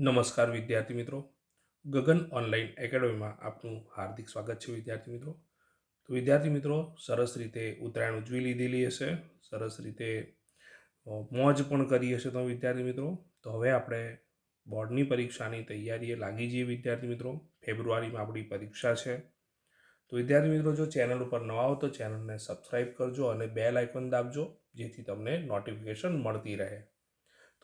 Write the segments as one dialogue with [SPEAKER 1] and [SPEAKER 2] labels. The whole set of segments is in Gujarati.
[SPEAKER 1] નમસ્કાર વિદ્યાર્થી મિત્રો. ગગન ઓનલાઈન એકેડમીમાં આપનું હાર્દિક સ્વાગત છે વિદ્યાર્થી મિત્રો. તો વિદ્યાર્થી મિત્રો, સરસ રીતે ઉત્તરાયણ ઉજવી લીધેલી હશે. સરસ રીતે મોજ પણ કરી હશે તો વિદ્યાર્થી મિત્રો. તો હવે આપણે બોર્ડની પરીક્ષાની તૈયારીએ લાગી જઈએ વિદ્યાર્થી મિત્રો. ફેબ્રુઆરીમાં આપણી પરીક્ષા છે. તો વિદ્યાર્થી મિત્રો, જો ચેનલ ઉપર નવા હો તો ચેનલને સબસ્ક્રાઈબ કરજો અને બેલ આઇકોન દાબજો, જેથી તમને નોટિફિકેશન મળતી રહે.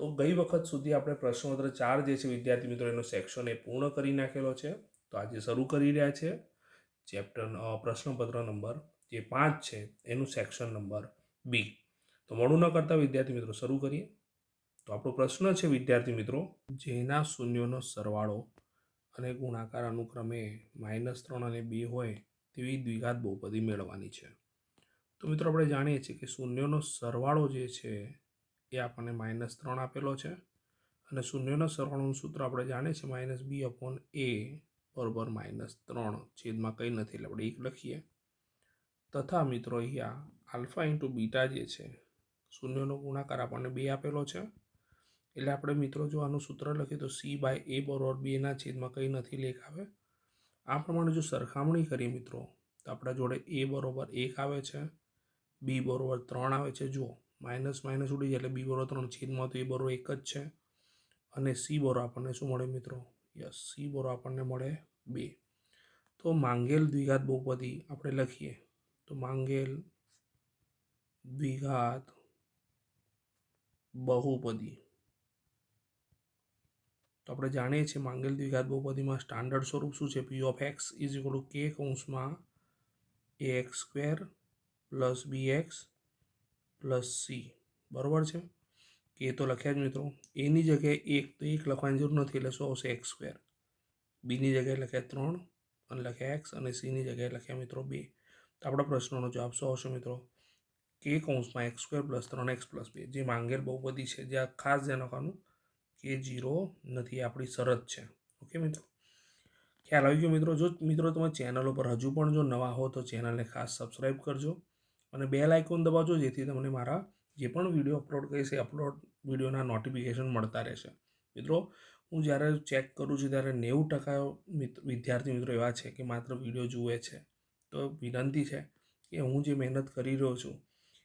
[SPEAKER 1] તો ગઈ વખત સુધી આપણે પ્રશ્નોત્તર ચાર જે છે વિદ્યાર્થી મિત્રો, એનો સેક્શન એ પૂર્ણ કરી નાખેલો છે. તો આજે શરૂ કરી રહ્યા છે ચેપ્ટર પ્રશ્નપત્ર નંબર જે પાંચ છે, એનું સેક્શન નંબર બી તો મોડું ન કરતા વિદ્યાર્થી મિત્રો, શરૂ કરીએ. તો આપણો પ્રશ્ન છે વિદ્યાર્થી મિત્રો, જેના શૂન્યોનો સરવાળો અને ગુણાકાર અનુક્રમે માઇનસ ત્રણ અને બે હોય તેવી દ્વિઘાત બહુપદી મેળવવાની છે. તો મિત્રો, આપણે જાણીએ છીએ કે શૂન્યોનો સરવાળો જે છે એ આપણને માઇનસ ત્રણ આપેલો છે. અને શૂન્યનો સરવાળોનું સૂત્ર આપણે જાણીએ છીએ માઇનસ બી અપોન એ બરોબર માઇનસ ત્રણ છેદમાં કંઈ નથી એટલે આપણે એક લખીએ. તથા મિત્રો અહીંયા આલ્ફા ઇન્ટુ બીટા જે છે, શૂન્યનો ગુણાકાર આપણને બે આપેલો છે. એટલે આપણે મિત્રો જો આનું સૂત્ર લખીએ તો સી બાય એ બરોબર બેના છેદમાં કંઈ નથી લેખ આવે આ પ્રમાણે જો સરખામણી કરીએ મિત્રો, તો આપણા જોડે એ બરોબર એક આવે છે બી બરોબર ત્રણ આવે છે. જુઓ માઇનસ માઇનસ ઉડી જાય એટલે બી બરો ત્રણ છેદમાં તો એ બરો એક જ છે. અને સી બરો આપણને શું મળે મિત્રો? યસ, સી બરો આપણને મળે બે. તો માંગેલ દ્વિઘાત બહુપદી આપણે લખીએ. તો માંગેલ દ્વિઘાત બહુપદી. તો આપણે જાણીએ છીએ માંગેલ દ્વિઘાત બહુપદીમાં સ્ટાન્ડર્ડ સ્વરૂપ શું છે? P of X is equal to કે કૌંસમાં A X square plus B X plus C. બરાબર છે? કે તો લખ્યા જ મિત્રો. એની જગ્યાએ એક તો એક લખવાની જરૂર નથી, એટલે શું આવશે? X square. બીની જગ્યાએ લખ્યા ત્રણ અને લખ્યા એક્સ અને સીની જગ્યાએ લખ્યા મિત્રો બે. તો આપણા પ્રશ્નનો જવાબ શું આવશે મિત્રો? કે કૌંસમાં એક્સ સ્ક્વેર પ્લસ ત્રણ એક્સ પ્લસ બે. જે માંગેલ બધી છે, જે ખાસ ધ્યાન રાખવાનું કે જીરો નથી આપણી શરત છે. ઓકે મિત્રો? ખ્યાલ આવી ગયો મિત્રો. જો મિત્રો તમે ચેનલ ઉપર હજુ પણ જો નવા હો તો ચેનલને ખાસ સબસ્ક્રાઈબ કરજો. અને બેલ આઇકોન દબાવજો જેથી તમને મારા જે પણ વીડિયો અપલોડ કરીશ એ અપલોડ વિડીયોના નોટિફિકેશન મળતા રહેશે. મિત્રો, હું જ્યારે ચેક કરું છું ત્યારે નેવું ટકા વિદ્યાર્થી મિત્રો એવા છે કે માત્ર વીડિયો જુએ છે. તો વિનંતી છે કે હું જે મહેનત કરી રહ્યો છું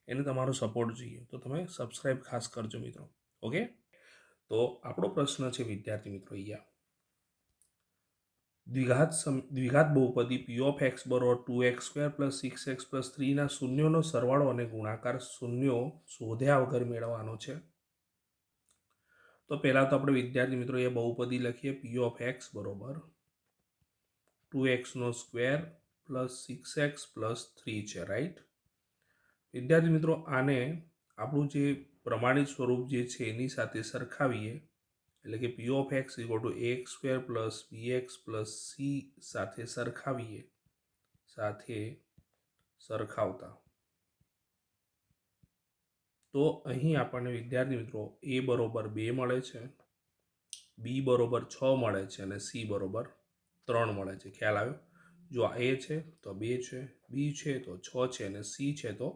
[SPEAKER 1] એને તમારો સપોર્ટ જોઈએ. તો તમે સબસ્ક્રાઈબ ખાસ કરજો મિત્રો. ઓકે તો આપણો પ્રશ્ન છે વિદ્યાર્થી મિત્રો અહીંયા. દ્વિઘાત સમ, દ્વિઘાત બહુપદી પી ઓફ એક્સ બરોબર two X square plus six X plus થ્રીના શૂન્યોનો સરવાળો અને ગુણાકાર શૂન્યો શોધ્યા વગર મેળવવાનો છે. તો પહેલાં તો આપણે વિદ્યાર્થી મિત્રો એ બહુપદી લખીએ પી ઓફ એક્સ બરોબર two એક્સનો square plus six X plus three છે રાઈટ વિદ્યાર્થી મિત્રો આને આપણું જે પ્રમાણિત સ્વરૂપ જે છે એની સાથે સરખાવીએ. એટલે કે P of X equal to X square plus B X plus C સાથે સરખાવીએ, સાથે સરખાવતા. તો અહીં આપણને વિદ્યાર્થી મિત્રો એ બરોબર બે મળે છે બી બરોબર છ મળે છે અને સી બરોબર ત્રણ મળે છે. ખ્યાલ આવ્યો? જો આ એ છે, તો બે છે બી છે, તો છ છે અને સી છે, તો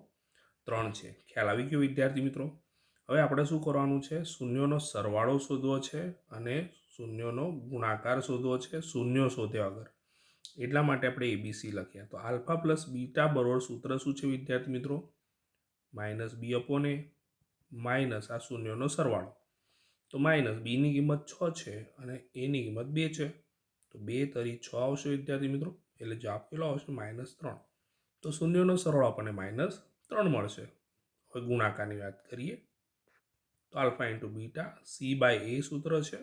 [SPEAKER 1] ત્રણ છે. ખ્યાલ આવી ગયો વિદ્યાર્થી મિત્રો? હવે આપણે શું કરવાનું છે? શૂન્યોનો સરવાળો શોધવો છે અને શૂન્યોનો ગુણાકાર શોધવો છે, શૂન્યો શોધ્યા વગર. એટલા માટે આપણે એબીસી લખ્યા તો આલ્ફા પ્લસ બીટા બરોબર સૂત્ર શું છે વિદ્યાર્થી મિત્રો? માઇનસ બી અપોને માઇનસ આ શૂન્યોનો સરવાળો. તો માઇનસ બીની કિંમત છ છે અને એની કિંમત બે છે. તો બે તરી છ આવશે વિદ્યાર્થી મિત્રો. એટલે જવાબ કેટલો આવશે? માઇનસ ત્રણ. તો શૂન્યનો સરવાળો આપણને માઇનસ ત્રણ મળશે. હવે ગુણાકારની વાત કરીએ. તો alpha into beta, C by A સૂત્ર છે.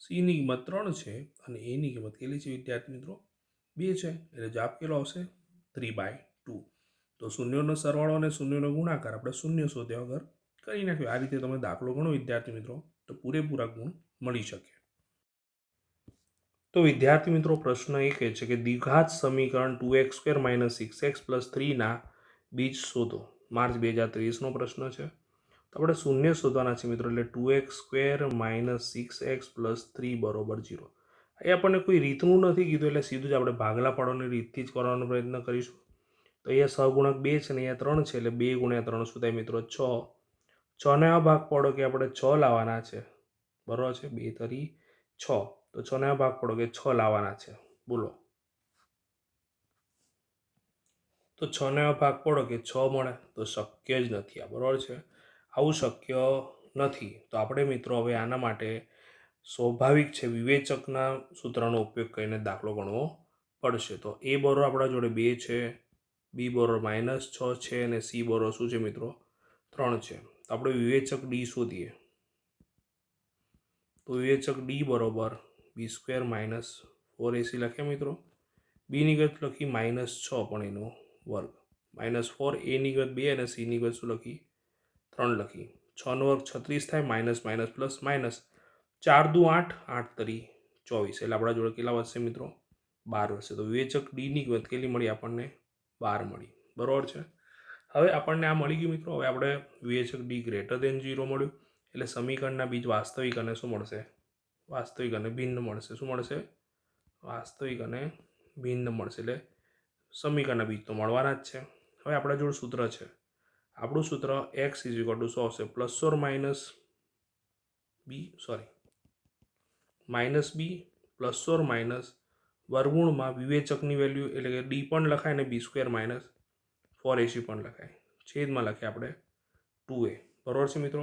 [SPEAKER 1] સીની કિંમત ત્રણ છે અને એની કિંમત કેટલી છે વિદ્યાર્થી મિત્રો? બે છે, એટલે જવાબ કેટલો આવશે? Three by two. તો શૂન્યનો સરવાળો અને શૂન્યનો ગુણાકાર આપણે શૂન્ય શોધ્યા વગર કરી નાખ્યો. આ રીતે તમે દાખલો ગણો વિદ્યાર્થી મિત્રો, તો પૂરેપૂરા ગુણ મળી શકે. તો વિદ્યાર્થી મિત્રો, પ્રશ્ન એ કહે છે કે દ્વિઘાત સમીકરણ two X square minus six X plus થ્રીના બીજ શોધો. માર્ચ બે હજાર ત્રેવીસનો પ્રશ્ન છે. તો આપણે શૂન્ય શોધવાના છે મિત્રો, એટલે two x square minus six x plus three બરોબર જીરો એ આપણને કોઈ રીતનું નથી કીધું, એટલે સીધું જ આપણે ભાગલા પાડવાની રીતથી જ કરવાનો પ્રયત્ન કરીશું. તો અહીંયા સહગુણક બે છે ને અહીંયા ત્રણ છે, એટલે બે ગુણ્યા ત્રણ શું થાય મિત્રો? છ. છને આ ભાગ પાડો કે આપણે છ લાવવાના છે. બરાબર છે? બે તરી છ. તો છને આ ભાગ પડો કે છ લાવવાના છે. બોલો. તો છને ભાગ પડો કે છ મળે? તો શક્ય જ નથી આ. બરાબર છે? આવું શક્ય નથી. તો આપણે મિત્રો હવે આના માટે સ્વાભાવિક છે, વિવેચકના સૂત્રનો ઉપયોગ કરીને દાખલો ગણવો પડશે. તો એ બોરો આપણા જોડે બે છે, બી બરોબર માઇનસ છ છે અને સી બોરો શું છે મિત્રો? ત્રણ છે. તો આપણે વિવેચક ડી શોધીએ. તો વિવેચક ડી બરોબર b square minus four a c લખ્યા મિત્રો. બીની ગત લખી માઇનસ છ પણ એનો વર્ગ. માઇનસ ફોર એની ગત બે અને સીની ગત શું લખી? ત્રણ લખી. છનો વર્ગ છત્રીસ થાય, માઇનસ માઇનસ, પ્લસ, માઇનસ. ચાર દુ આઠ આઠ તરી ચોવીસ. એટલે આપણા જોડે કેટલા વધશે મિત્રો? બાર વધશે. તો વિવેચક ડીની કિંમત કેટલી મળી? આપણને બાર મળી. બરાબર છે? હવે આપણને આ મળી ગયું મિત્રો. હવે આપણે વિવેચક ડી ગ્રેટર દેન ઝીરો મળ્યું. એટલે સમીકરણના બીજ વાસ્તવિક અને શું મળશે? વાસ્તવિક અને ભિન્ન મળશે. શું મળશે? વાસ્તવિક અને ભિન્ન મળશે. એટલે સમીકરણના બીજ તો મળવાના જ છે. હવે આપણા જોડે સૂત્ર છે. આપણું સૂત્ર એક્સ ઇઝ ઇક્વલ ટુ સો આવશે? Plus or minus b sorry minus b plus or minus વર્ગુણમાં વિવેચકની વેલ્યુ એટલે કે ડી પણ લખાય અને b square minus four a c પણ લખાય. છેદમાં લખીએ આપણે ટુ એ બરાબર છે મિત્રો?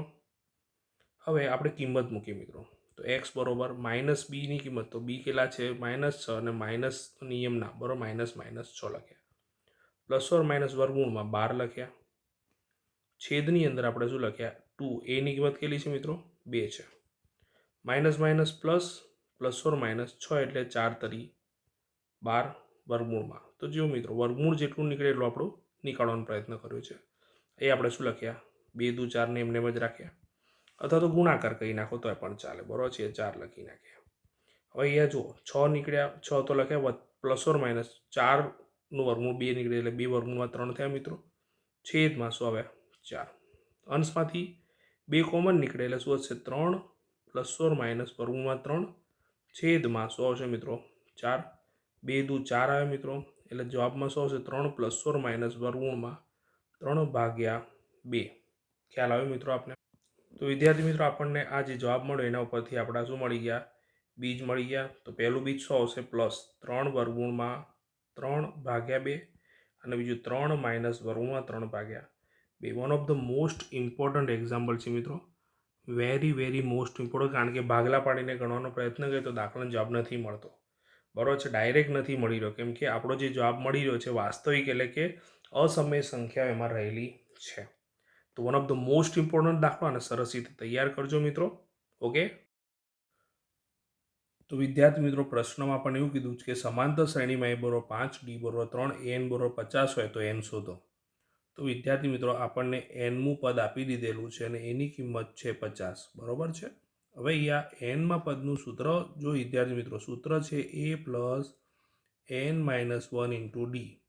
[SPEAKER 1] હવે આપણે કિંમત મૂકીએ મિત્રો. તો એક્સ બરોબર માઇનસ બીની કિંમત. તો બી કેટલા છે? માઇનસ છ અને માઇનસ નિયમના. બરાબર? માઇનસ માઇનસ છ લખ્યા. પ્લસ ઓર માઇનસ વર્ગુણમાં બાર લખ્યા. છેદની અંદર આપણે શું લખ્યા? ટુ. એની કિંમત કેટલી છે મિત્રો? બે છે. Minus minus plus plus or minus છ એટલે ચાર તરી બાર વર્ગમૂળમાં. તો જુઓ મિત્રો, વર્ગમૂળ જેટલું નીકળે એટલું આપણું નીકાળવાનો પ્રયત્ન કર્યો છે. એ આપણે શું લખ્યા? બે દુ ચારને એમને એમ જ રાખ્યા. અથવા તો ગુણાકાર કરી નાખો તો પણ ચાલે. બરોબર છે? ચાર લખી નાખ્યા. હવે અહીંયા જુઓ, છ નીકળ્યા, છ તો લખ્યા પ્લસ ઓર માઇનસ ચારનું વર્ગમૂળ બે નીકળે એટલે બે વર્ગમૂળમાં ત્રણ થયા મિત્રો. છેદમાં શું આવ્યા? ચાર. અંશમાંથી બે કોમન નીકળે એટલે શું હશે? ત્રણ પ્લસ સોર માઇનસ વર્ગમાં ત્રણ છેદમાં સો આવશે મિત્રો. ચાર. બે દુ ચાર આવે મિત્રો. એટલે જવાબમાં શું આવશે? ત્રણ પ્લસ સોર માઇનસ વર્ગમૂળમાં ત્રણ ભાગ્યા બે. ખ્યાલ આવ્યો મિત્રો આપને? તો વિદ્યાર્થી મિત્રો, આપણને આ જે જવાબ મળ્યો એના ઉપરથી આપણા શું મળી ગયા? બીજ મળી ગયા. તો પહેલું બીજ શું આવશે? પ્લસ ત્રણ વર્ગુણમાં ત્રણ ભાગ્યા બે. અને બીજું ત્રણ માઇનસ વર્ગુણમાં ત્રણ ભાગ્યા બે one of the most important example છે મિત્રો. વેરી વેરી મોસ્ટ ઇમ્પોર્ટન્ટ કારણ કે ભાગલા પાડીને ગણવાનો પ્રયત્ન કરીએ તો દાખલાનો જવાબ નથી મળતો. બરાબર છે ડાયરેક્ટ નથી મળી રહ્યો. કેમ કે આપણો જે જવાબ મળી રહ્યો છે વાસ્તવિક એટલે કે અસમય સંખ્યા એમાં રહેલી છે. તો one of the most important દાખલો અને સરસ રીતે તૈયાર કરજો મિત્રો. ઓકે તો વિદ્યાર્થી મિત્રો, પ્રશ્નમાં પણ એવું કીધું છે કે સમાંતર શ્રેણીમાં એ બરો પાંચ ડી બરો ત્રણ એન બરો પચાસ હોય તો એન શોધો. તો વિદ્યાર્થી મિત્રો, આપણને એનમું પદ આપી દીધેલું છે અને એની કિંમત છે પચાસ. બરોબર છે? હવે અહીંયા એનમાં પદનું સૂત્ર જો વિદ્યાર્થી મિત્રો, સૂત્ર છે a plus n minus one into d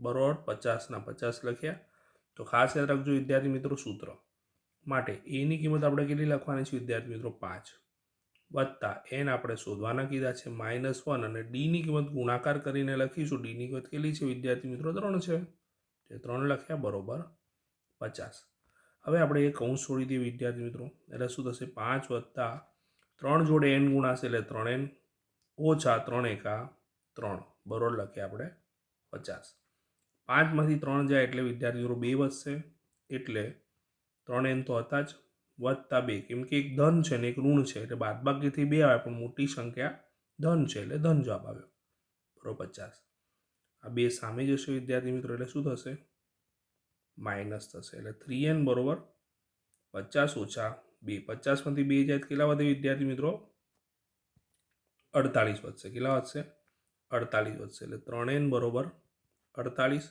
[SPEAKER 1] બરોબર? પચાસના પચાસ લખ્યા. તો ખાસ યાદ રાખજો વિદ્યાર્થી મિત્રો, સૂત્ર માટે એની કિંમત આપણે કેટલી લખવાની છે વિદ્યાર્થી મિત્રો? પાંચ. વત્તા એન આપણે શોધવાના કીધા છે માઇનસ વન અને ડીની કિંમત ગુણાકાર કરીને લખીશું. ડીની કિંમત કેટલી છે વિદ્યાર્થી મિત્રો? ત્રણ છે. ત્રણ લખ્યા, બરોબર, પચાસ. હવે આપણે એ કૌંસ છોડી દઈએ વિદ્યાર્થી મિત્રો. એટલે શું થશે? પાંચ વત્તા ત્રણ જોડે એન ગુણાશે એટલે ત્રણ એન ઓછા ત્રણ એકા ત્રણ. બરોબર લખીએ આપણે પચાસ. પાંચમાંથી ત્રણ જાય એટલે વિદ્યાર્થી મિત્રો બે વધશે, એટલે ત્રણ એન તો હતા જ, વત્તા બે. કેમ કે એક ધન છે ને એક ઋણ છે, એટલે બાદબાકીથી બે આવે, પણ મોટી સંખ્યા ધન છે, એટલે ધન જવાબ આવ્યો. બરોબર, પચાસ. આ બે સામે જશે વિદ્યાર્થી મિત્રો, એટલે શું થશે? માઇનસ થશે. એટલે થ્રી એન બરોબર પચાસ ઓછા બે. પચાસમાંથી બે જાય કેટલા વધે વિદ્યાર્થી મિત્રો? અડતાલીસ વધશે. કેટલા વધશે? અડતાલીસ વધશે. એટલે ત્રણ એન બરોબર અડતાલીસ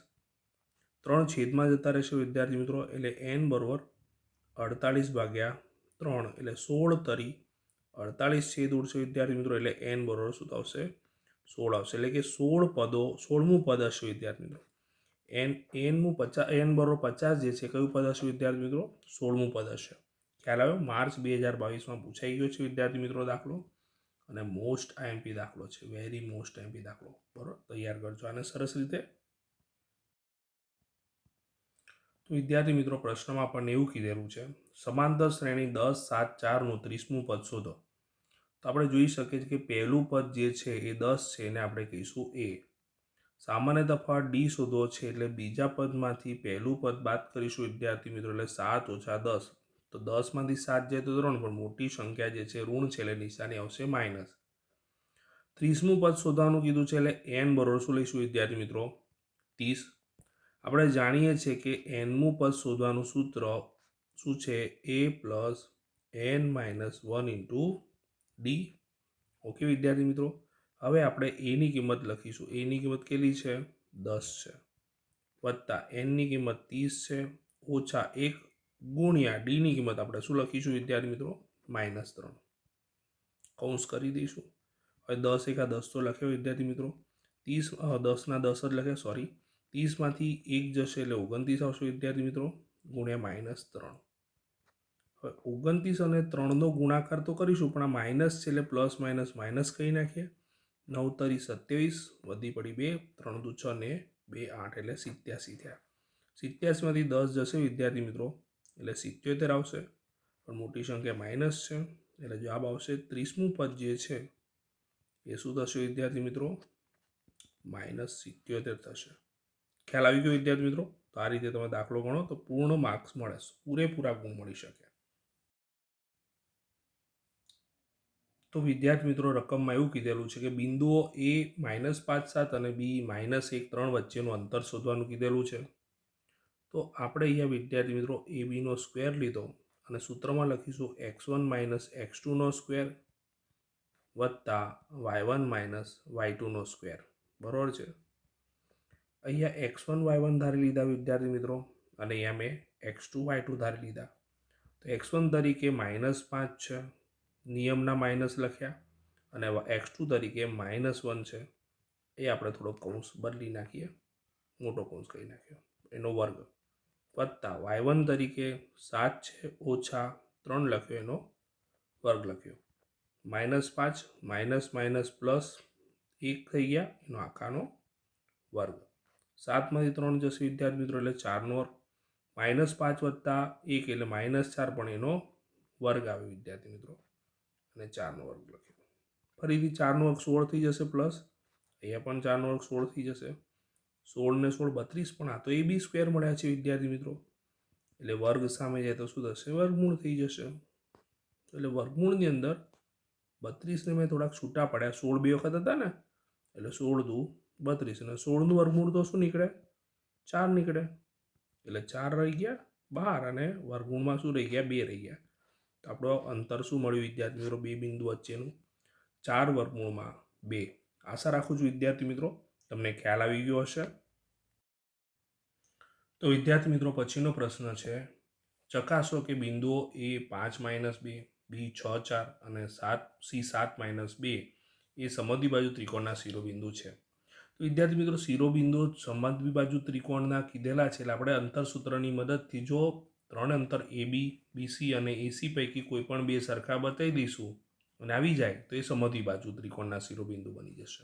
[SPEAKER 1] ત્રણ છેદમાં જતા રહેશે વિદ્યાર્થી મિત્રો, એટલે એન બરોબર અડતાલીસ ભાગ્યા ત્રણ. એટલે સોળ તરી અડતાલીસ છેદ ઉડશે વિદ્યાર્થી મિત્રો, એટલે એન બરોબર શું આવશે સોળ આવશે. એટલે કે સોળ પદો, સોળમું પદ હશે વિદ્યાર્થી મિત્રો. એન એનમું પચાસ એન બરોબર પચાસ જે છે, કયું પદ હશે વિદ્યાર્થી મિત્રો? સોળમું પદ હશે. ખ્યાલ આવ્યો? માર્ચ બે હજાર બાવીસમાં પૂછાઈ ગયો છે વિદ્યાર્થી મિત્રો દાખલો. અને મોસ્ટ આઈએમપી દાખલો છે. વેરી મોસ્ટ આઈએમપી દાખલો. બરોબર? તૈયાર કરજો. આને સરસ રીતે. તો વિદ્યાર્થી મિત્રો પ્રશ્નમાં આપણને એવું કીધેલું છે. સમાંતર શ્રેણી દસ સાત ચારનું ત્રીસમું પદ શોધો. તો આપણે જોઈ શકીએ છીએ કે પહેલું પદ જે છે એ દસ છે એને આપણે કહીશું એ. સામાન્ય તફાવત ડી શોધવો છે એટલે બીજા પદમાંથી પહેલું પદ બાદ કરીશું વિદ્યાર્થી મિત્રો એટલે સાત ઓછા દસ. તો દસમાંથી સાત જાય તો ત્રણ, પણ મોટી સંખ્યા જે છે ઋણ છે એટલે નિશાની આવશે માઇનસ. ત્રીસમું પદ શોધવાનું કીધું છે એટલે એન બરોબર શું લઈશું વિદ્યાર્થી મિત્રો? ત્રીસ. આપણે જાણીએ છીએ કે એનમું પદ શોધવાનું સૂત્ર શું છે? A plus n minus one into d. Okay વિદ્યાર્થી મિત્રો, હવે આપણે એની કિંમત લખીશું. એની કિંમત કેટલી છે? દસ છે. વત્તા એનની કિંમત ત્રીસ છે. ઓછા એક ગુણ્યા ડીની કિંમત આપણે શું લખીશું વિદ્યાર્થી મિત્રો? માઇનસ ત્રણ. કૌંસ કરી દઈશું. હવે દસ એકા દસ તો લખ્યો વિદ્યાર્થી મિત્રો. ત્રીસ દસના દસ જ લખે સોરી ત્રીસમાંથી એક જશે એટલે ઓગણત્રીસ આવશે વિદ્યાર્થી મિત્રો. ગુણ્યા માઇનસ ત્રણ. હવે ઓગણત્રીસ અને ત્રણનો ગુણાકાર તો કરીશું, પણ આ માઇનસ છે એટલે પ્લસ માઇનસ માઇનસ કહી નાખીએ. નવ તરી સત્યાવીસ, વધી પડી બે, ત્રણ દુ છ ને બે આઠ એટલે સિત્યાસી થયા. સિત્યાસીમાંથી દસ જશે વિદ્યાર્થી મિત્રો, એટલે સિત્યોતેર આવશે. પણ મોટી સંખ્યા માઇનસ છે, એટલે જવાબ આવશે ત્રીસમું પદ જે છે, એ શું થશે વિદ્યાર્થી મિત્રો? માઇનસ સિત્યોતેર થશે. ખ્યાલ આવી ગયો વિદ્યાર્થી મિત્રો? તો આ રીતે તમે દાખલો ગણો તો પૂર્ણ માર્ક્સ મળે, પૂરેપૂરા ગુણ મળી શકે. તો વિદ્યાર્થી મિત્રો રકમમાં એવું કીધેલું છે કે બિંદુઓ એ માઇનસ પાંચ સાત અને બી માઇનસ એક ત્રણ વચ્ચેનું અંતર શોધવાનું કીધેલું છે. તો આપણે અહીંયા વિદ્યાર્થી મિત્રો એ બીનો સ્ક્વેર લીધો અને સૂત્રમાં લખીશું એક્સ વન માઇનસ એક્સ ટુનો સ્ક્વેર વત્તા વાય વન માઇનસ વાય ટુનો સ્ક્વેર. બરાબર છે? અહીંયા એક્સ વન વાય વન ધારી લીધા વિદ્યાર્થી મિત્રો અને અહીંયા મેં એક્સ ટુ વાય ટુ ધારી લીધા. તો એક્સ વન તરીકે માઇનસ પાંચ છે. નિયમના માઇનસ લખ્યા અને એક્સ ટુ તરીકે માઇનસ વન છે, એ આપણે થોડો કૌંસ બદલી નાખીએ, મોટો કૌંસ કહી નાખ્યો એનો વર્ગ વત્તા વાય વન તરીકે સાત છે, ઓછા ત્રણ લખ્યો, એનો વર્ગ લખ્યો. માઇનસ પાંચ, માઇનસ માઇનસ પ્લસ એક થઈ ગયા, એનો આખાનો વર્ગ. સાતમાંથી ત્રણ જશે વિદ્યાર્થી મિત્રો, એટલે ચારનો વર્ગ. માઇનસ પાંચ વત્તા એક, એટલે માઇનસ ચાર પણ એનો વર્ગ આવે વિદ્યાર્થી મિત્રો. અને ચારનો વર્ગ લખ્યો ફરીથી ચારનો વર્ગ સોળ થઈ જશે પ્લસ, અહીંયા પણ ચારનો વર્ગ સોળ થઈ જશે. સોળ ને સોળ બત્રીસ પણ આ તો એ બી સ્ક્વેર મળ્યા છે વિદ્યાર્થી મિત્રો. એટલે વર્ગ સામે જાય તો શું થશે? વર્ગમૂળ થઈ જશે. એટલે વર્ગમૂળની અંદર બત્રીસને મેં થોડાક છૂટા પડ્યા. સોળ બે વખત હતા ને, એટલે સોળ દુ બત્રીસ. અને સોળનું વર્ગમૂળ તો શું નીકળે? ચાર નીકળે. એટલે ચાર રહી ગયા બાર અને વર્ગમૂળમાં શું રહી ગયા? બે રહી ગયા. આપણો અંતર શું મળ્યું વિદ્યાર્થી મિત્રો? બે બિંદુ વચ્ચેનું. ચાર વર્ગમૂળમાં બે. આશા રાખું છું વિદ્યાર્થી મિત્રો, તમને ખ્યાલ આવી ગયો હશે. તો વિદ્યાર્થી મિત્રો, પછીનો પ્રશ્ન છે. ચકાસો કે બિંદુઓ એ પાંચ માઇનસ બે, બી છ ચાર અને સાત, સી સાત માઇનસ બે એ સમધી બાજુ ત્રિકોણના શિરોબિંદુ છે. તો વિદ્યાર્થી મિત્રો શિરોબિંદુ સમદ્વિ બાજુ ત્રિકોણના કીધેલા છે એટલે આપણે અંતર સૂત્રની મદદથી જો ત્રણ અંતર એ બી બીસી અને એસી પૈકી કોઈ પણ બે સરખા બતાવી દઈશું અને આવી જાય તો એ સમધી બાજુ ત્રિકોણના શિરોબિંદુ બની જશે.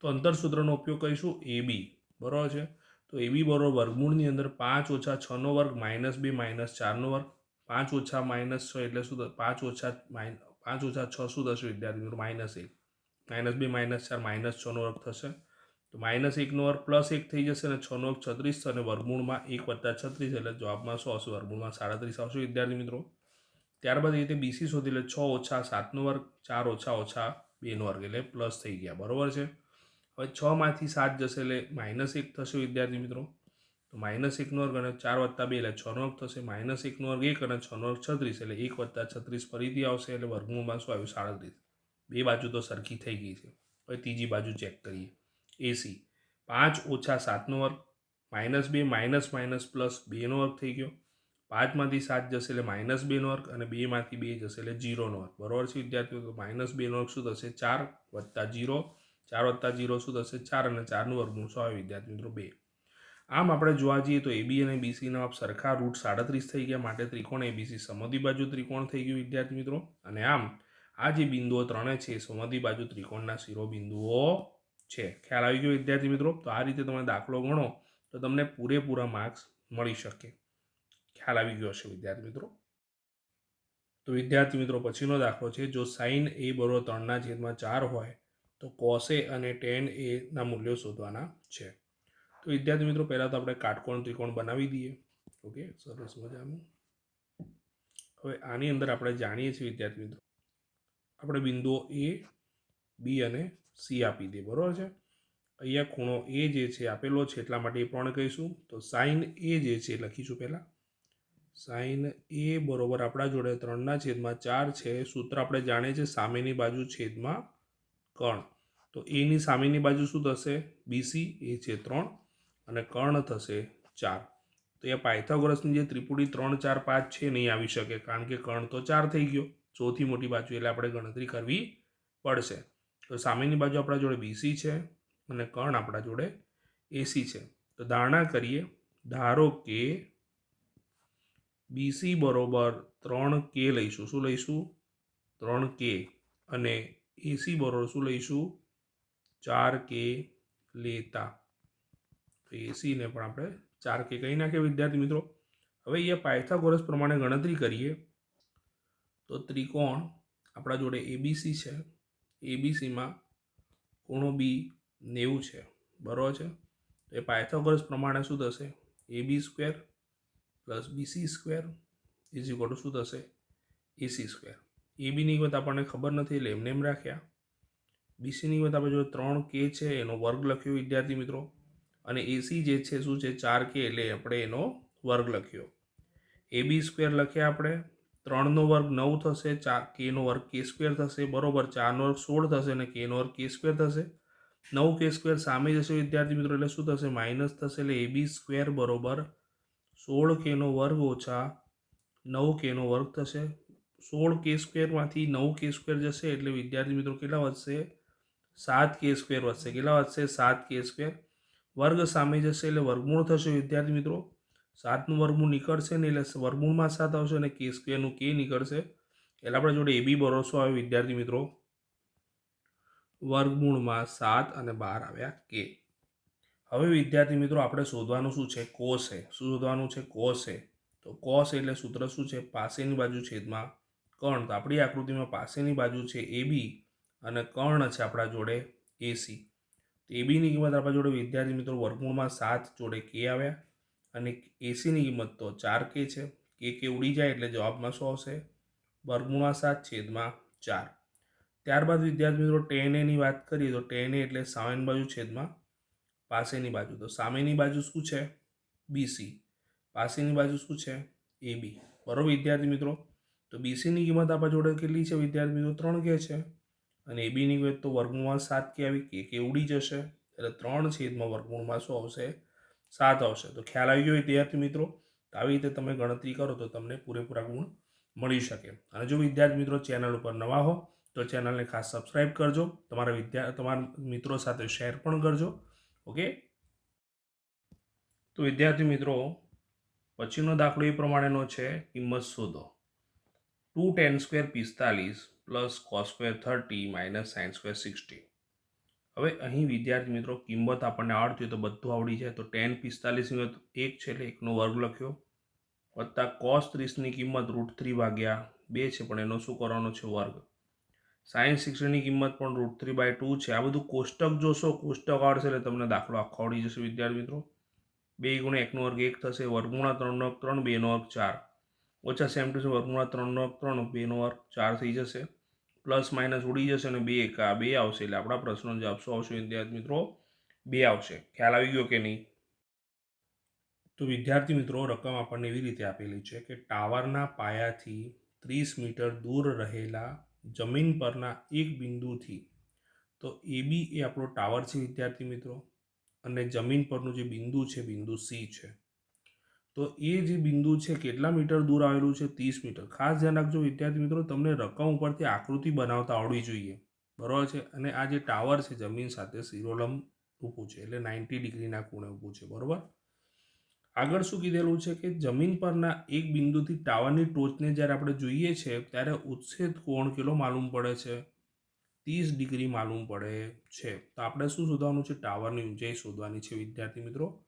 [SPEAKER 1] તો અંતર સૂત્રનો ઉપયોગ કરીશું એ બી બરાબર છે? તો એ બી બરોબર વર્ગમૂળની અંદર પાંચ ઓછા છનો વર્ગ માઇનસ બે માઇનસ ચારનો વર્ગ. પાંચ ઓછા માઇનસ છ એટલે શું પાંચ ઓછા માઇન, પાંચ ઓછા છ શું થશે વિદ્યાર્થી માઇનસ એક. માઇનસ બે, માઇનસ ચાર, માઇનસ છનો વર્ગ થશે. તો માઇનસ એકનો વર્ગ પ્લસ એક થઈ જશે અને છનો વર્ગ છત્રીસ અને વર્ગમૂળમાં એક વત્તા છત્રીસ એટલે જવાબમાં સો આવશે? વર્ગમૂળમાં સાડત્રીસ આવશે, વિદ્યાર્થી મિત્રો. ત્યારબાદ રીતે બીસી શોધી એટલે છ ઓછા સાતનો વર્ગ, ચાર ઓછા ઓછા બેનો વર્ગ એટલે પ્લસ થઈ ગયા. બરાબર છે? હવે છમાંથી સાત જશે એટલે માઇનસ એક થશે, વિદ્યાર્થી મિત્રો. તો માઇનસ એકનો વર્ગ અને ચાર વત્તા બે એટલે છનો વર્ગ થશે માઇનસ એકનો વર્ગ એક અને છનો વર્ગ છત્રીસ એટલે એક વત્તા છત્રીસ ફરીથી આવશે એટલે વર્ગમૂળમાં શું આવ્યું? સાડત્રીસ. બે બાજુ તો સરખી થઈ ગઈ છે. હવે ત્રીજી બાજુ ચેક કરીએ. એસી. પાંચ ઓછા સાતનો વર્ગ, માઇનસ બે, માઇનસ માઇનસ પ્લસ બેનો વર્ગ થઈ ગયો. પાંચમાંથી સાત જશે એટલે માઇનસ બેનો વર્ગ અને બેમાંથી બે જશે એટલે જીરોનો વર્ગ. બરાબર છે વિદ્યાર્થીઓ? તો માઇનસ બેનો વર્ગ શું થશે? ચાર વત્તા જીરો. ચાર વત્તા જીરો શું થશે? ચાર અને ચારનું વર્ગનું આવે વિદ્યાર્થી મિત્રો બે. આમ આપણે જોવા જઈએ તો એબી અને બીસીના સરખા રૂટ સાડત્રીસ થઈ ગયા. માટે ત્રિકોણ એબીસી સમધી બાજુ ત્રિકોણ થઈ ગયું વિદ્યાર્થી મિત્રો. અને આમ આ જે બિંદુઓ ત્રણે છે સમધી બાજુ ત્રિકોણના શિરોબિંદુઓ છે. ખ્યાલ આવી ગયો વિદ્યાર્થી મિત્રો? તો આ રીતે તમે દાખલો ગણો, તો તમને પૂરેપૂરા માર્ક્સ મળી શકે. ખ્યાલ આવી ગયો હશે વિદ્યાર્થી મિત્રો? તો વિદ્યાર્થી મિત્રો, પછીનો દાખલો છે. જો સાઈન એ બરોબર ત્રણના છેદમાં ચાર હોય, તો કોસે અને ટેન એના મૂલ્યો શોધવાના છે. તો વિદ્યાર્થી મિત્રો, પહેલાં તો આપણે કાટકોણ ત્રિકોણ બનાવી દઈએ. ઓકે, સરસ મજાનું. હવે આની અંદર આપણે જાણીએ છીએ વિદ્યાર્થી મિત્રો. આપણે બિંદુઓ એ બી અને સી આપી દે, બરાબર છે? અહીંયા ખૂણો એ જે છે આપેલો છે, એટલા માટે એ પણ કહીશું. તો સાઈન એ જે છે લખીશું પહેલાં. સાઈન એ બરાબર આપણા જોડે ત્રણના છેદમાં ચાર છે, સૂત્ર આપણે જાણીએ છીએ સામેની બાજુ છેદમાં કર્ણ તો એની સામેની બાજુ શું થશે? બીસી એ છે ત્રણ અને કર્ણ થશે ચાર. તો એ પાયથાગોરસની જે ત્રિપુટી ત્રણ, ચાર, પાંચ છે, નહીં આવી શકે, કારણ કે કર્ણ તો ચાર થઈ ગયો. સૌથી મોટી બાજુ, એટલે આપણે ગણતરી કરવી પડશે. તો સામેની બાજુ આપણા જોડે બીસી છે અને કર્ણ આપણા જોડે એસી છે. તો ધારણા કરીએ, ધારો કે બીસી બરોબર ત્રણ કે લઈશું. શું લઈશું? ત્રણ કે અને એસી બરોબર શું લઈશું? ચાર કે લેતા. તો એસીને પણ આપણે ચાર કે કહી નાખીએ વિદ્યાર્થી મિત્રો. હવે અહીંયા પાયથાગોરસ પ્રમાણે ગણતરી કરીએ. તો ત્રિકોણ આપણા જોડે એબીસી છે. એબીસીમાં ખૂણો બી નેવું છે. બરાબર છે? તો એ પાયથાગોરસ પ્રમાણે શું થશે? A B square plus B C square is equal to શું થશે? એસી સ્ક્વેર. એ બીની કિંમત આપણને ખબર નથી એટલે એમને એમ રાખ્યા. બીસીની કિંમત આપણે જો ત્રણ કે છે એનો વર્ગ લખ્યો, વિદ્યાર્થી મિત્રો. અને એસી જે છે, શું છે? ચાર કે એટલે આપણે એનો વર્ગ લખ્યો. એ બી સ્ક્વેર લખ્યા આપણે. ત્રણનો વર્ગ નવ થશે, ચાર કેનો વર્ગ કે સ્ક્વેર થશે, બરોબર, ચારનો વર્ગ સોળ થશે અને કેનો વર્ગ કે સ્ક્વેર થશે. નવ કે સ્ક્વેર સામે જશે વિદ્યાર્થી મિત્રો, એટલે શું થશે? માઇનસ થશે, એટલે એ બી સ્ક્વેર બરોબર. સોળ કેનો વર્ગ ઓછા નવ કેનો વર્ગ થશે. સોળ કે સ્ક્વેરમાંથી નવ કે સ્ક્વેર જશે, એટલે વિદ્યાર્થી મિત્રો કેટલા વધશે? સાત કે સ્ક્વેર વધશે. કેટલા વધશે? સાત કે સ્ક્વેર. વર્ગ સામે જશે, એટલે વર્ગમૂળ થશે વિદ્યાર્થી મિત્રો. સાતનું વર્ગમૂળ નીકળશે ને એટલે વર્ગમૂળમાં સાત આવશે અને કે સ્ક્વેરનું કે નીકળશે? એટલે આપણે જોડે એ બી ભરોસો આવે વિદ્યાર્થી મિત્રો. વર્ગમૂળમાં સાત અને બાર આવ્યા કે. હવે વિદ્યાર્થી મિત્રો આપણે શોધવાનું શું છે? કોસ છે. શું શોધવાનું છે? કોસ છે. તો કોસ એટલે સૂત્ર શું છે? પાસેની બાજુ છેદમાં કર્ણ. તો આપણી આકૃતિમાં પાસેની બાજુ છે એ બી અને કર્ણ છે આપણા જોડે એસી તો એ બીની કિંમત આપણા જોડે વિદ્યાર્થી મિત્રો વર્ગમૂળમાં સાત જોડે કે આવ્યા. અને એસીની કિંમત તો ચાર કે છે. કે કે ઉડી જાય એટલે જવાબમાં શું આવશે વર્ગમૂળમાં સાત, છેદમાં ચાર. ત્યારબાદ વિદ્યાર્થી મિત્રો ટેન એની વાત કરીએ તો ટેન એ એટલે સામેની બાજુ, છેદમાં પાસેની બાજુ. તો સામેની બાજુ શું છે? બીસી પાસેની બાજુ શું છે? એ, બી. બરાબર વિદ્યાર્થી મિત્રો, તો બીસીની કિંમત આપણા જોડે કેટલી છે વિદ્યાર્થી મિત્રો? ત્રણ કે છે. અને એ બીની કિંમત તો વર્ગમૂળમાં સાત કે આવી કે કે ઉડી જશે. એટલે ત્રણ છેદમાં વર્ગમૂળમાં શું આવશે સાત આવશે. તો ખ્યાલ આવી ગયો વિદ્યાર્થી મિત્રો? તો આવી રીતે તમે ગણતરી કરો તો તમને પૂરેપૂરા ગુણ મળી શકે. અને જો વિદ્યાર્થી મિત્રો ચેનલ ઉપર નવા હો, તો ચેનલને ખાસ સબસ્ક્રાઈબ કરજો. તમારા વિદ્યા, તમારા મિત્રો સાથે શેર પણ કરજો. ઓકે? તો વિદ્યાર્થી મિત્રો, પછીનો દાખલો એ પ્રમાણેનો છે, કિંમત શોધો. ટુ ટેન સ્ક્વેર પિસ્તાલીસ plus cos square thirty minus sine square sixty. હવે અહીં વિદ્યાર્થી મિત્રો, કિંમત આપણને આવડતી હોય તો બધું આવડી જાય. તો ટેન પિસ્તાલીસની એક છે એટલે એકનો વર્ગ લખ્યો. વત્તા કોસ ત્રીસની કિંમત રૂટ થ્રી ભાગ્યા બે છે, પણ એનો શું કરવાનો છે? વર્ગ. સાયન્સ સિક્સટીની કિંમત પણ રૂટ થ્રી બાય ટુ છે. આ બધું કોષ્ટક જોશો, કોષ્ટક આવડશે એટલે તમને દાખલો આખો આવડી જશે વિદ્યાર્થી મિત્રો. બે ગુણ્યા એકનો વર્ગ એક થશે વર્ગુણા ત્રણનો વર્ગ ત્રણ, બેનો વર્ગ ચાર. ઓછા સેમ ટુ સેમ વર્ગુણા ત્રણનો વર્ગ ત્રણ, બેનો વર્ગ ચાર થઈ જશે. પ્લસ માઇનસ ઉડી જશે અને બે એકા બે આવશે એટલે આપણા પ્રશ્નનો જવાબ શું આવશે વિદ્યાર્થી મિત્રો? બે આવશે. ખ્યાલ આવી ગયો કે નહીં? તો વિદ્યાર્થી મિત્રો, રકમ આપણને એવી રીતે આપેલી છે કે ટાવરના પાયાથી ત્રીસ મીટર દૂર રહેલા જમીન પરના એક બિંદુથી, તો એ બી એ આપણો ટાવર છે વિદ્યાર્થી મિત્રો. અને જમીન પરનું જે બિંદુ છે, બિંદુ સી છે. તો એ જે બિંદુ છે, કેટલા મીટર દૂર આવેલું છે? ત્રીસ મીટર. ખાસ ધ્યાન રાખજો વિદ્યાર્થી મિત્રો, તમને રકમ ઉપરથી આકૃતિ બનાવતા આવડવી જોઈએ. બરાબર છે? અને આ જે ટાવર છે, જમીન સાથે સિરોલમ ઊભું છે, એટલે નાઇન્ટી ડિગ્રીના ખૂણે ઊભું છે, બરાબર? આગળ શું કીધેલું છે કે જમીન પરના એક બિંદુથી ટાવરની ટોચને જ્યારે આપણે જોઈએ છે, ત્યારે ઉચ્છેદ કોણ કેટલો માલુમ પડે છે? ત્રીસ ડિગ્રી માલુમ પડે છે. તો આપણે શું શોધવાનું છે? ટાવરની ઊંચાઈ શોધવાની છે વિદ્યાર્થી મિત્રો.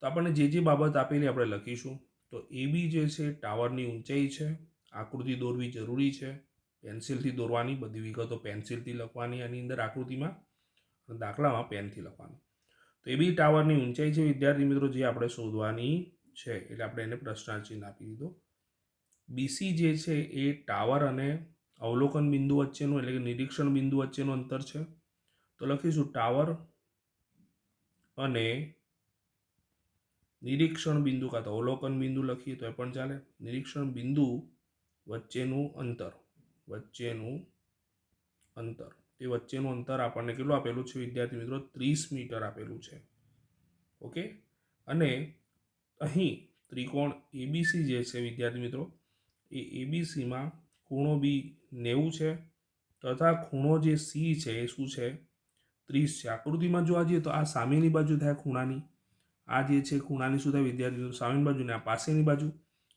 [SPEAKER 1] તો આપણને જે જે બાબત આપેલી આપણે લખીશું, તો એ બી જે છે ટાવરની ઊંચાઈ છે, આકૃતિ દોરવી જરૂરી છે, પેન્સિલથી દોરવાની, બધી વિગતો પેન્સિલથી લખવાની, આની અંદર આકૃતિમાં, અને દાખલામાં પેનથી લખવાનું. તો એ બી ટાવરની ઊંચાઈ છે, વિદ્યાર્થી મિત્રો, જે આપણે શોધવાની છે, એટલે આપણે એને પ્રશ્નાર્થચિહ્ન આપી દીધો. બીસી જે છે એ ટાવર અને અવલોકન બિંદુ વચ્ચેનું, એટલે કે નિરીક્ષણ બિંદુ વચ્ચેનું અંતર છે. તો લખીશું ટાવર અને નિરીક્ષણ બિંદુ કાં તો અવલોકન બિંદુ લખીએ તો એ પણ ચાલે. નિરીક્ષણ બિંદુ વચ્ચેનું અંતર વચ્ચેનું અંતર. તે વચ્ચેનું અંતર આપણને કેટલું આપેલું છે વિદ્યાર્થી મિત્રો? ત્રીસ મીટર આપેલું છે. ઓકે? અને અહીં ત્રિકોણ એબીસી જે છે વિદ્યાર્થી મિત્રો, એ એબીસીમાં ખૂણો બી નેવું છે તથા ખૂણો જે સી છે એ શું છે? ત્રીસ છે. આકૃતિમાં જોવા જઈએ તો આ સામેની બાજુ થાય ખૂણાની. આ જે છે ખૂણાની સુધા વિદ્યાર્થીઓ સામેની બાજુ ને આ પાસેની બાજુ,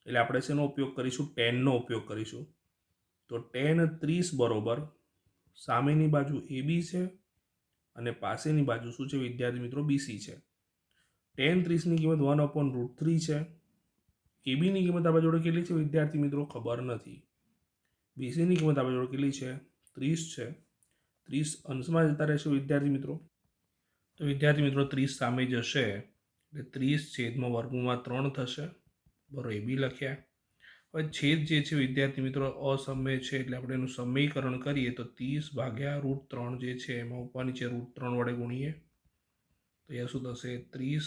[SPEAKER 1] એટલે આપણે શેનો ઉપયોગ કરીશું? ટેનનો ઉપયોગ કરીશું. તો ટેન ત્રીસ બરોબર. સામેની બાજુ એ બી છે અને પાસેની બાજુ શું છે વિદ્યાર્થી મિત્રો? બીસી છે. ટેન ત્રીસની કિંમત વન અપોન રૂટ થ્રી છે. એબીની કિંમત આપણા જોડે કેટલી છે વિદ્યાર્થી મિત્રો? ખબર નથી. બીસીની કિંમત આપણા જોડે કેટલી છે? ત્રીસ છે. ત્રીસ અંશમાં જતા રહેશે વિદ્યાર્થી મિત્રો. તો વિદ્યાર્થી મિત્રો ત્રીસ સામે જશે. એટલે ત્રીસ છેદમાં વર્ગમાં ત્રણ થશે. બરો એ બી લખ્યા. હવે છેદ જે છે, વિદ્યાર્થી મિત્રો, અસમય છે, એટલે આપણે એનું સમયકરણ કરીએ તો ત્રીસ ભાગ્યા રૂટ ત્રણ જે છે, એમાં ઉપર નીચે રૂટ ત્રણ વડે ગુણીએ. તો અહીંયા શું થશે? ત્રીસ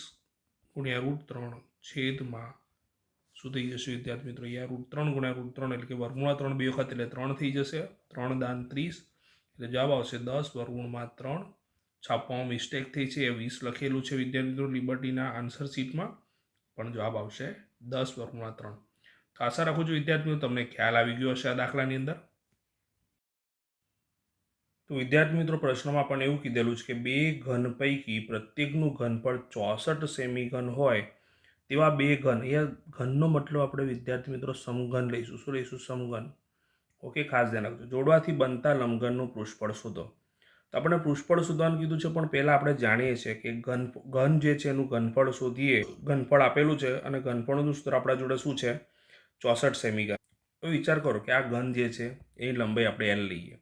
[SPEAKER 1] ગુણ્યા રૂટ ત્રણ છેદમાં શું થઈ જશે, વિદ્યાર્થી મિત્રો? અહીંયા રૂટ ત્રણ ગુણ્યા રૂટ ત્રણ એટલે કે વર્ગમૂળા ત્રણ બે વખત એટલે ત્રણ થઈ જશે. ત્રણ દાન ત્રીસ. એટલે જવાબ આવશે દસ વર્ગુણમાં ત્રણ છાપવામાં મિસ્ટેક થઈ છે એ વીસ લખેલું છે વિદ્યાર્થી મિત્રો લિબર્ટીના આન્સર શીટમાં પણ જવાબ આવશે દસ વર્ગમાં ત્રણ. તો આશા રાખું છું વિદ્યાર્થીઓ તમને ખ્યાલ આવી ગયો હશે આ દાખલાની અંદર. તો વિદ્યાર્થી મિત્રો પ્રશ્નમાં પણ એવું કીધેલું છે કે બે ઘન પૈકી પ્રત્યેકનું ઘનફળ ચોસઠ સેમી ઘન હોય તેવા બે ઘન, એ ઘનનો મતલબ આપણે વિદ્યાર્થી મિત્રો સમઘન લઈશું. શું લઈશું? સમઘન. ઓકે, ખાસ ધ્યાન રાખજો. જોડવાથી બનતા લંબઘનનું પૃષ્ઠફળ શોધો. તો આપણે પુષ્ફળ શોધવાનું કીધું છે, પણ પહેલાં આપણે જાણીએ છીએ કે ઘન ઘન જે છે એનું ઘનફળ શોધીએ. ઘનફળ આપેલું છે અને ઘનફળનું સૂત્ર આપણા જોડે શું છે? ચોસઠ સેમી તો વિચાર કરો કે આ ઘન જે છે એ લંબાઈ આપણે એલ લઈએ.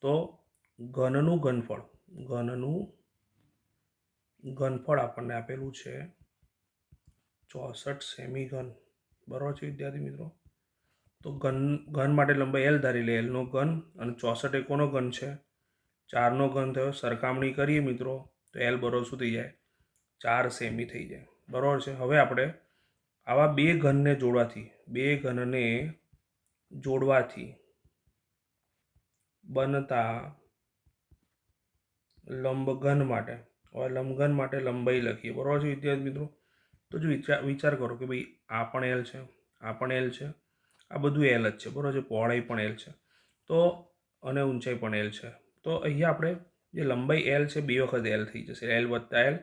[SPEAKER 1] તો ઘનનું ઘનફળ ઘનનું ઘનફળ આપણને આપેલું છે ચોસઠ સેમી ઘન બરાબર છે વિદ્યાર્થી મિત્રો? તો ઘન ઘન માટે લંબાઈ એલ ધારી લે. એલનો ઘન અને ચોસઠ એ કોનો ઘન છે. ચારનો ઘન થયો સરખામણી કરીએ મિત્રો, તો એલ બરોબર શું થઈ જાય? ચાર સેમી થઈ જાય. બરાબર છે? હવે આપણે આવા બે ઘનને જોડવાથી, બે ઘનને જોડવાથી બનતા લંબઘન માટે, હવે લંબઘન માટે લંબાઈ લખીએ. બરાબર છે વિદ્યાર્થી મિત્રો? તો જો વિચાર વિચાર કરો કે ભાઈ આ પણ એલ છે, આ પણ એલ છે, આ બધું એલ જ છે. બરાબર છે? પહોળાઈ પણ એલ છે. તો અને ઊંચાઈ પણ એલ છે. તો અહીંયા આપણે જે લંબાઈ એલ છે બે વખત એલ થઈ જશે. એલ વત્તા એલ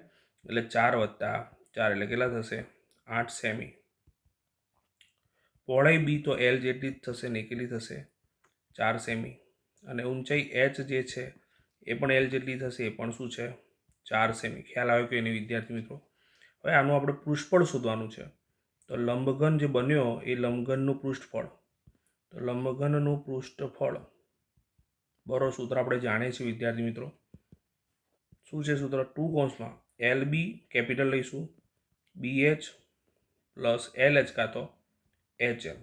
[SPEAKER 1] એટલે ચાર વત્તા ચાર એટલે કેટલા થશે? આઠ સેમી. પહોળાઈ બી તો એલ જેટલી જ થશે ને કેટલી થશે? ચાર સેમી. અને ઊંચાઈ એચ જે છે, એ પણ એલ જેટલી થશે, એ પણ શું છે? ચાર સેમી. ખ્યાલ આવ્યો કે એની વિદ્યાર્થી મિત્રો? હવે આનું આપણે પૃષ્ઠફળ શોધવાનું છે. તો લંબઘન જે બન્યો, એ લંબઘનનું પૃષ્ઠફળ. તો લંબઘનનું પૃષ્ઠફળ બરો સૂત્ર આપણે જાણીએ છીએ, વિદ્યાર્થી મિત્રો. શું છે સૂત્ર? ટુ કોન્સમાં એલ બી કેપિટલ લઈશું. B H plus L H કાં તો એચ એલ.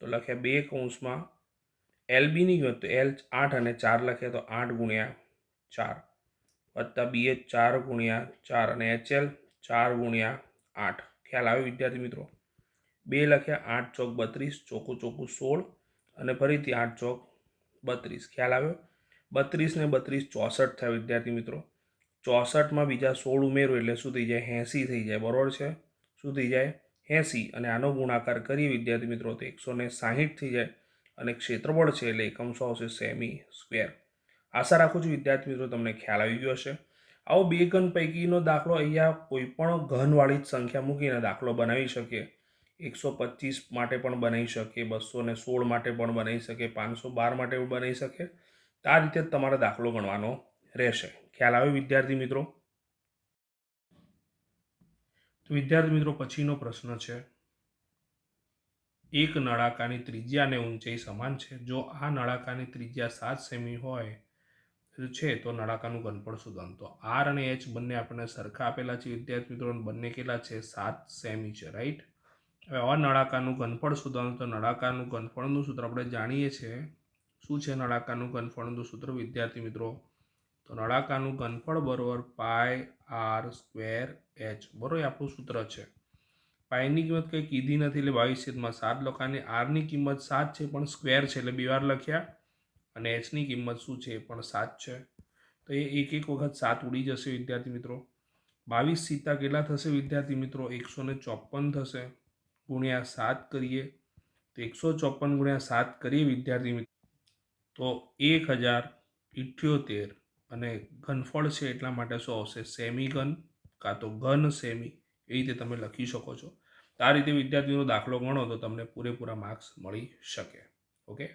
[SPEAKER 1] તો લખ્યા બે કૌંસમાં એલ બીની કિંમત તો એલ આઠ અને ચાર લખ્યા તો આઠ ગુણ્યા ચાર. વત્તા બી એચ ચાર ગુણ્યા ચાર અને એચ એલ ચાર ગુણ્યા આઠ. ખ્યાલ આવે વિદ્યાર્થી મિત્રો? બે લખ્યા આઠ ચોક બત્રીસ ચોખ્ખું ચોખ્ખું સોળ અને ફરીથી આઠ ચોક બત્રીસ. ખ્યાલ આવ્યો? બત્રીસ ને બત્રીસ ચોસઠ થયા વિદ્યાર્થી મિત્રો. ચોસઠમાં બીજા સોળ ઉમેરો એટલે શું થઈ જાય? એંસી થઈ જાય. બરાબર છે? શું થઈ જાય? એંસી. અને આનો ગુણાકાર કરીએ વિદ્યાર્થી મિત્રો તો એકસો ને સાહીઠ થઈ જાય અને ક્ષેત્રફળ છે એટલે એકમ શું આવશે સેમી સ્ક્વેર. આશા રાખું છું વિદ્યાર્થી મિત્રો તમને ખ્યાલ આવી ગયો હશે. આવો બે ઘન પૈકીનો દાખલો અહીંયા કોઈપણ ઘનવાળી જ સંખ્યા મૂકીને દાખલો બનાવી શકીએ. એકસો પચીસ માટે પણ બનાવી શકે, બસો ને સોળ માટે પણ બનાવી શકે, પાંચસો બાર માટે પણ બનાવી શકે. આ રીતે તમારે દાખલો ગણવાનો રહેશે. ખ્યાલ આવે વિદ્યાર્થી મિત્રો? તો વિદ્યાર્થી મિત્રો, પછીનો પ્રશ્ન છે. એક નળાકારની ત્રિજ્યા અને ઊંચાઈ સમાન છે. જો આ નળાકારની ત્રિજ્યા સાત સેમી હોય છે, તો નળાકારનું ઘનફળ શોધવાનું. તો આર અને એચ બંને આપણને સરખા આપેલા છે વિદ્યાર્થી મિત્રો બંને કેટલા છે? સાત સેમી છે, રાઈટ? હવે આવા નળાકારનું ઘનફળ શોધવાનું તો નળાકારનું ઘનફળનું સૂત્ર આપણે જાણીએ છીએ. શું છે નળાકારનું ઘનફળનું સૂત્ર? વિદ્યાર્થી મિત્રો, તો નળાકારનું ઘનફળ બરોબર પાય આર સ્ક્વેર એચ. બરોબર આપણું સૂત્ર છે. પાયની કિંમત કંઈ કીધી નથી એટલે બાવીસ છેદમાં સાત લખાની આરની કિંમત સાત છે પણ સ્ક્વેર છે એટલે બે વાર લખ્યા. અને એચની કિંમત શું છે? એ પણ સાત છે. તો એ એક એક વખત સાત ઉડી જશે વિદ્યાર્થી મિત્રો. બાવીસ સીતા કેટલા થશે વિદ્યાર્થી મિત્રો? એકસો ચોપન થશે. ગુણ્યા સાત કરીએ તો એકસો ચોપન ગુણ્યા સાત કરીએ વિદ્યાર્થી મિત્રો. તો એક હજાર ઇઠ્યોતેર અને ઘનફળ છે એટલા માટે શું આવશે? સેમી ઘન કાં તો ઘન સેમી, એ રીતે તમે લખી શકો છો. તો આ રીતે વિદ્યાર્થીઓનો દાખલો ગણો તો તમને પૂરેપૂરા માર્ક્સ મળી શકે. ઓકે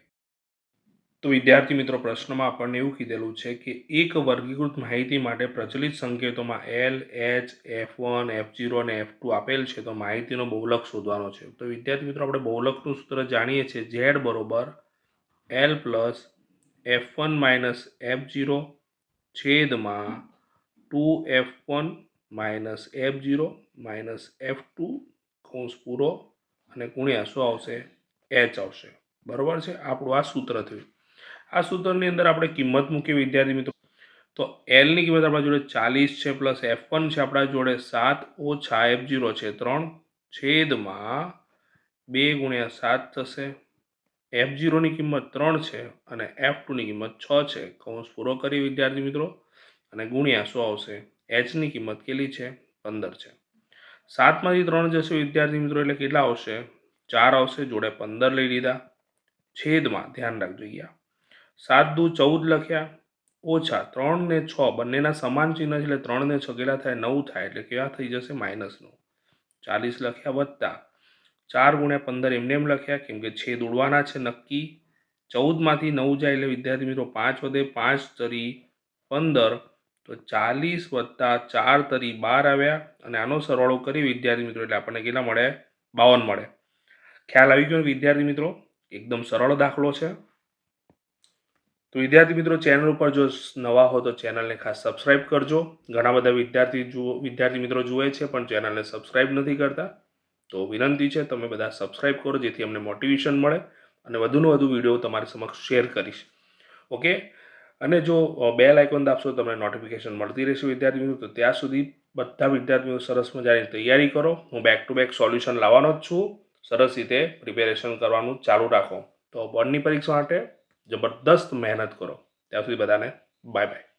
[SPEAKER 1] તો વિદ્યાર્થી મિત્રો, પ્રશ્નમાં આપણને એવું કીધેલું છે કે એક વર્ગીકૃત માહિતી માટે પ્રચલિત સંકેતોમાં L H F one F zero અને એફ ટુ આપેલ છે. તો માહિતીનો બહુલક શોધવાનો છે. તો વિદ્યાર્થી મિત્રો, આપણે બહુલકનું સૂત્ર જાણીએ છીએ. ઝેડ બરોબર L plus F one minus F zero છેદમાં two F one minus F zero minus F two કૌંસ પૂરો અને ગુણ્યા શું આવશે? એચ આવશે. બરોબર છે? આપણું આ સૂત્ર થયું. આ સૂત્રની અંદર આપણે કિંમત મૂકીએ વિદ્યાર્થી મિત્રો. તો એલની કિંમત આપણા જોડે ચાલીસ છે પ્લસ એફ વન છે આપણા જોડે સાત, ઓછા એફ જીરો છે ત્રણ છેદમાં બે ગુણ્યા સાત થશે. એફ જીરોની કિંમત ત્રણ છે અને એફ ટુની કિંમત છ છે. કૌંસ પૂરો કરી વિદ્યાર્થી મિત્રો. અને ગુણ્યા શું આવશે. એચની કિંમત કેટલી છે? પંદર છે. સાતમાંથી ત્રણ જશે વિદ્યાર્થી મિત્રો એટલે કેટલા આવશે? ચાર આવશે. જોડે પંદર લઈ લીધા. છેદમાં ધ્યાન રાખજો અહીંયા. સાત દુ ચૌદ લખ્યા. ઓછા ત્રણ ને છ, બંનેના સમાન ચિહ્ન છે એટલે ત્રણ ને છગેલા થાય, નવ થાય, એટલે કેવા થઈ જશે? માઇનસનું ચાલીસ લખ્યા વત્તા. ચાર ગુણ્યા પંદર એમને એમ લખ્યા, કેમ કે છેદ ઉડવાના છે નક્કી. ચૌદમાંથી નવ જાય એટલે વિદ્યાર્થી મિત્રો પાંચ વધે પાંચ તરી પંદર. તો ચાલીસ વત્તા ચાર તરી બાર આવ્યા. અને આનો સરવાળો કરી વિદ્યાર્થી મિત્રો, એટલે આપણને કેટલા મળે? બાવન મળે. ખ્યાલ આવી ગયો વિદ્યાર્થી મિત્રો? એકદમ સરળ દાખલો છે. તો વિદ્યાર્થી મિત્રો ચેનલ ઉપર જો નવા હો તો ચેનલને ખાસ સબસ્ક્રાઇબ કરજો. ઘણા બધા વિદ્યાર્થી જુઓ, વિદ્યાર્થી મિત્રો જુએ છે, પણ ચેનલને સબસ્ક્રાઇબ નથી કરતા. તો વિનંતી છે, તમે બધા સબસ્ક્રાઇબ કરો, જેથી અમને મોટિવેશન મળે અને વધુને વધુ વીડિયો તમારી સમક્ષ શેર કરીશ. ઓકે? અને જો બેલ આઇકોન દાબશો તમને નોટિફિકેશન મળતી રહેશે વિદ્યાર્થી મિત્રો. તો ત્યાં સુધી બધા વિદ્યાર્થીઓ સરસ મજાની તૈયારી કરો. હું બેક ટુ બેક સોલ્યુશન લાવવાનો જ છું. સરસ રીતે પ્રિપેરેશન કરવાનું ચાલુ રાખો. તો બોર્ડની પરીક્ષા માટે જબરદસ્ત મહેનત કરો. ત્યાં સુધી બધાને બાય બાય